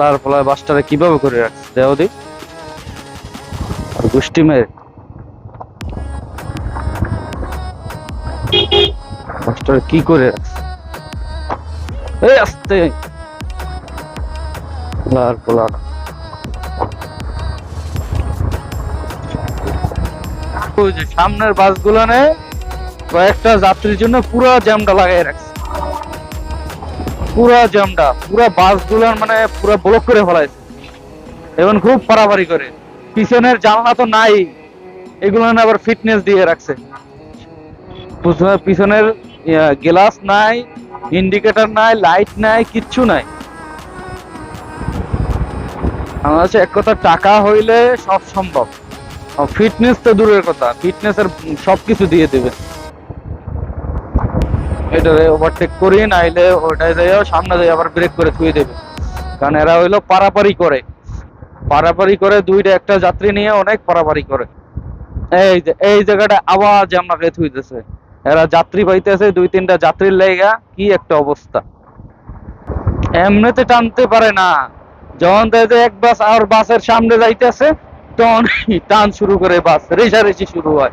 হালার ফলার বাসটারে কীভাবে করে রাখছে? দেও দি। গোষ্ঠী মেয়ে বাসটারে কি করে রাখছে? এই আস্তে। ওই যে সামনের বাসগুলো নে, কয়েকটা যাত্রীর জন্য পুরো জ্যামটা লাগাই রাখছে। পুরা জ্যামটা পুরা বাসগুলোর মানে পুরো ব্লক করে ফেলাইছে। এবং খুব পারাপারি করে। পিছনের জানলা তো নাই। এগুলো আবার ফিটনেস দিয়ে রাখছে। পিছনের গ্লাস নাই ইন্ডিকেটর নাই লাইট নাই, কিচ্ছু নাই। আমার কাছে এক কথা, টাকা হইলে সব সম্ভব। ফিটনেস তো দূরের কথা। ফিটনেসের সবকিছু দিয়ে দেবে। এটারে ওভারটেক করি, নাইলে ওটাই যাইও সামনে যাই আবার ব্রেক করে থুয়ে দেবে। কারণ এরা হইল পারাপারি করে। পারাপারি করে দুইটা একটা যাত্রী নিয়ে অনেক পারাপারি করে। এই যে, এই জায়গাটা আওয়াজ আমাকে থুইতেছে এরা যাত্রী পাইতেছে, দুই তিনটা যাত্রীর লেগা কি একটা অবস্থা। এমনিতে টানতে পারে না। যখন দেখে এক বাস আর বাসের সামনে যাইতেছে তখন টান শুরু করে বাস। রেষারেষি শুরু হয়।